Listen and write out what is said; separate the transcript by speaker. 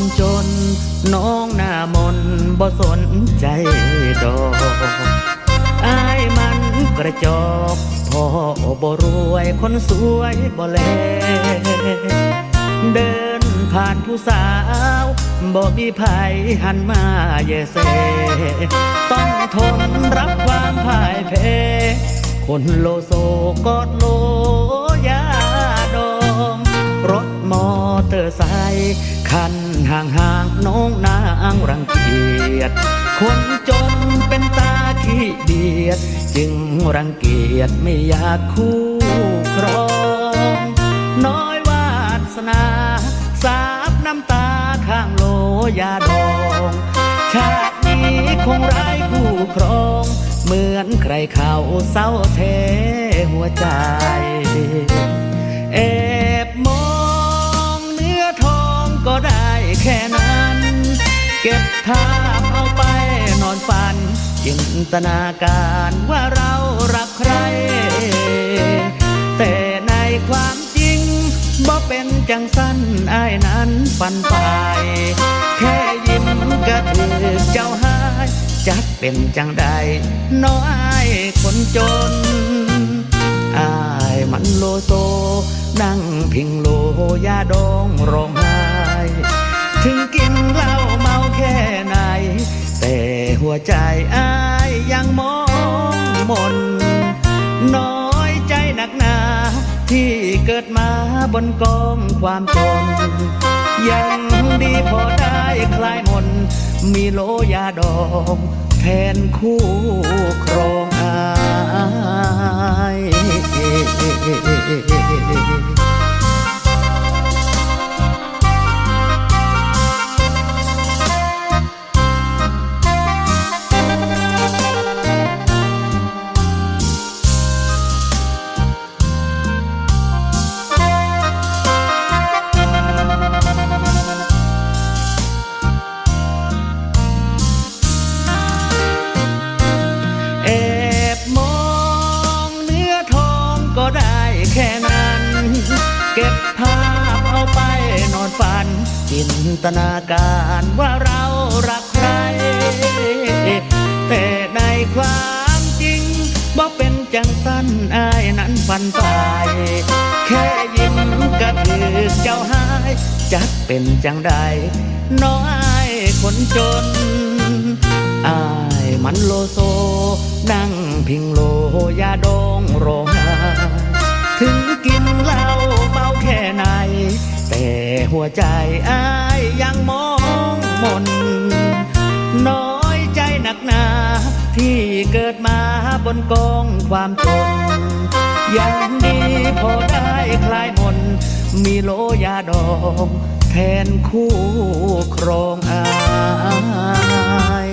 Speaker 1: นจน น้องหน้ามนบ่สนใจดอกอายมันกระจอกพ่อบ่รวยคนสวยบ่แล เดินผ่านผู้สาวบ่มีภัยหันมาเยเซ ต้องทนรับความพ่ายแพ้คนโลโซกอดโลยา มอเตอร์ไซค์คันห่างห่างน้องนางรังเกียจคนจนเป็นตาขี้เดียด จึงรังเกียจไม่อยากคู่ครอง น้อยวาสนาสาบน้ำตาข้างโลยาดอง ชาตินี้คงไร้คู่ครอง เหมือนใครเขาเศร้าเทหัวใจ จินตนาการว่าเรารักใคร แต่ในความจริงบ่เป็นจังสั้นอายนั้นฝันไปแค่ยิ้มก็ถือเจ้าหายจักเป็นจังใดน้อายคนจนอายมันโลโซ นั่งพิงโลยาดองร้อง ใจอายยังมองมน น้อยใจหนักหนา ที่เกิดมาบนกองความจน ยังดีพอได้คลายมน มีโลยาดอง แทนคู่ครองอา แค่นั้น เก็บภาพเอาไปนอนฝัน จินตนาการว่าเรารักใคร แต่ในความจริงบ่เป็นจังสั้นอายนั้นฝันไปแค่ยิ้มก็ถือเจ้าหายจักเป็นจังใดน้องอายคนจนอายมันโลโซ นั่งพิงโลยาด หัวใจอายยังมองมน น้อยใจหนักหนา ที่เกิดมาบนกองความจนยังดีพอได้คลายมน มีโลยาดองแทนคู่ครองอาย